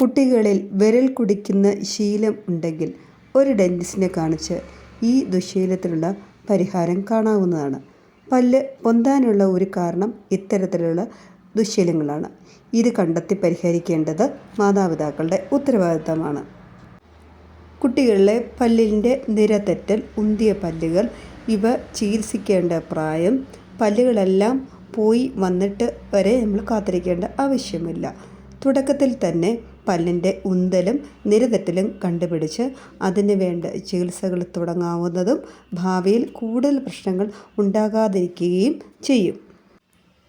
കുട്ടികളിൽ വിരൽ കുടിക്കുന്ന ശീലം ഉണ്ടെങ്കിൽ ഒരു ഡെന്റിസ്റ്റിനെ കാണിച്ച് ഈ ദുശ്ശീലത്തിനുള്ള പരിഹാരം കാണാവുന്നതാണ്. പല്ല് പൊന്താനുള്ള ഒരു കാരണം ഇത്തരത്തിലുള്ള ദുശ്ശീലങ്ങളാണ് ഇത് കണ്ടെത്തി പരിഹരിക്കേണ്ടത് മാതാപിതാക്കളുടെ ഉത്തരവാദിത്തമാണ്. കുട്ടികളിലെ പല്ലിന്റെ നിരതെറ്റൽ ഉന്തിയ പല്ലുകൾ ഇവ ചികിത്സിക്കേണ്ട പ്രായം പല്ലുകളെല്ലാം പോയി വന്നിട്ട് വരെ നമ്മൾ കാത്തിരിക്കേണ്ട ആവശ്യമില്ല. തുടക്കത്തിൽ തന്നെ പല്ലിന്റെ ഉന്തലും നിരതെറ്റലും കണ്ടുപിടിച്ച് അതിന് വേണ്ട ചികിത്സകൾ തുടങ്ങാവുന്നതും ഭാവിയിൽ കൂടുതൽ പ്രശ്നങ്ങൾ ഉണ്ടാകാതിരിക്കുകയും ചെയ്യും.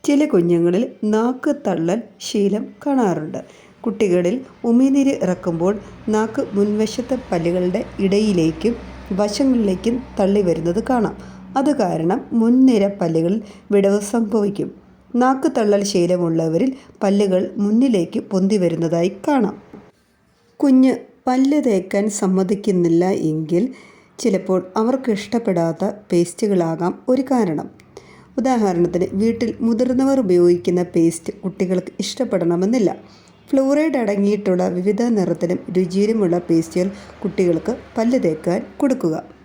ചില കുഞ്ഞുങ്ങളിൽ നാക്ക് തള്ളൽ ശീലം കാണാറുണ്ട്. കുട്ടികളിൽ ഉമിനീര് ഇറക്കുമ്പോൾ നാക്ക് മുൻവശത്തെ പല്ലുകളുടെ ഇടയിലേക്കും വശങ്ങളിലേക്കും തള്ളി വരുന്നത് കാണാം. അത് കാരണം മുൻനിര പല്ലുകളിൽ വിടവ് സംഭവിക്കും. നാക്ക് തള്ളൽ ശീലമുള്ളവരിൽ പല്ലുകൾ മുന്നിലേക്ക് പൊന്തി വരുന്നതായി കാണാം. കുഞ്ഞ് പല്ല് തേക്കാൻ സമ്മതിക്കുന്നില്ല എങ്കിൽ ചിലപ്പോൾ അവർക്ക് ഇഷ്ടപ്പെടാത്ത പേസ്റ്റുകളാകാം ഒരു കാരണം. ഉദാഹരണത്തിന് വീട്ടിൽ മുതിർന്നവർ ഉപയോഗിക്കുന്ന പേസ്റ്റ് കുട്ടികൾക്ക് ഇഷ്ടപ്പെടണമെന്നില്ല. ഫ്ലൂറൈഡ് അടങ്ങിയിട്ടുള്ള വിവിധ നിറത്തിലും രുചിയിലുമുള്ള പേസ്റ്റുകൾ കുട്ടികൾക്ക് പല്ല് തേക്കാൻ കൊടുക്കുക.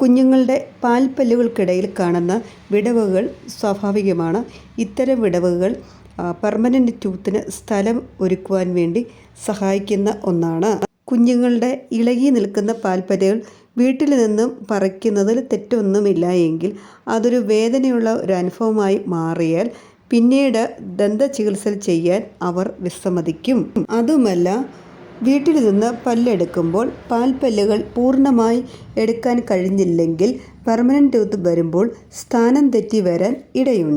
കുഞ്ഞുങ്ങളുടെ പാൽപ്പല്ലുകൾക്കിടയിൽ കാണുന്ന വിടവുകൾ സ്വാഭാവികമാണ്. ഇത്തരം വിടവുകൾ പെർമനന്റ് ടൂത്തിന് സ്ഥലം ഒരുക്കുവാൻ വേണ്ടി സഹായിക്കുന്ന ഒന്നാണ്. കുഞ്ഞുങ്ങളുടെ ഇളകി നിൽക്കുന്ന പാൽപ്പല്ലുകൾ വീട്ടിൽ നിന്നും പറിക്കുന്നതിൽ തെറ്റൊന്നുമില്ല എങ്കിൽ അതൊരു വേദനയുള്ള ഒരു അനുഭവമായി മാറിയാൽ പിന്നീട് ദന്ത ചികിത്സ ചെയ്യാൻ അവർ വിസമ്മതിക്കും. അതുമല്ല വീട്ടിൽ നിന്ന് പല്ലെടുക്കുമ്പോൾ പാൽപ്പല്ലുകൾ പൂർണമായി എടുക്കാൻ കഴിഞ്ഞില്ലെങ്കിൽ പെർമനന്റ് ടൂത്ത് വരുമ്പോൾ സ്ഥാനം തെറ്റി വരാൻ ഇടയുണ്ട്.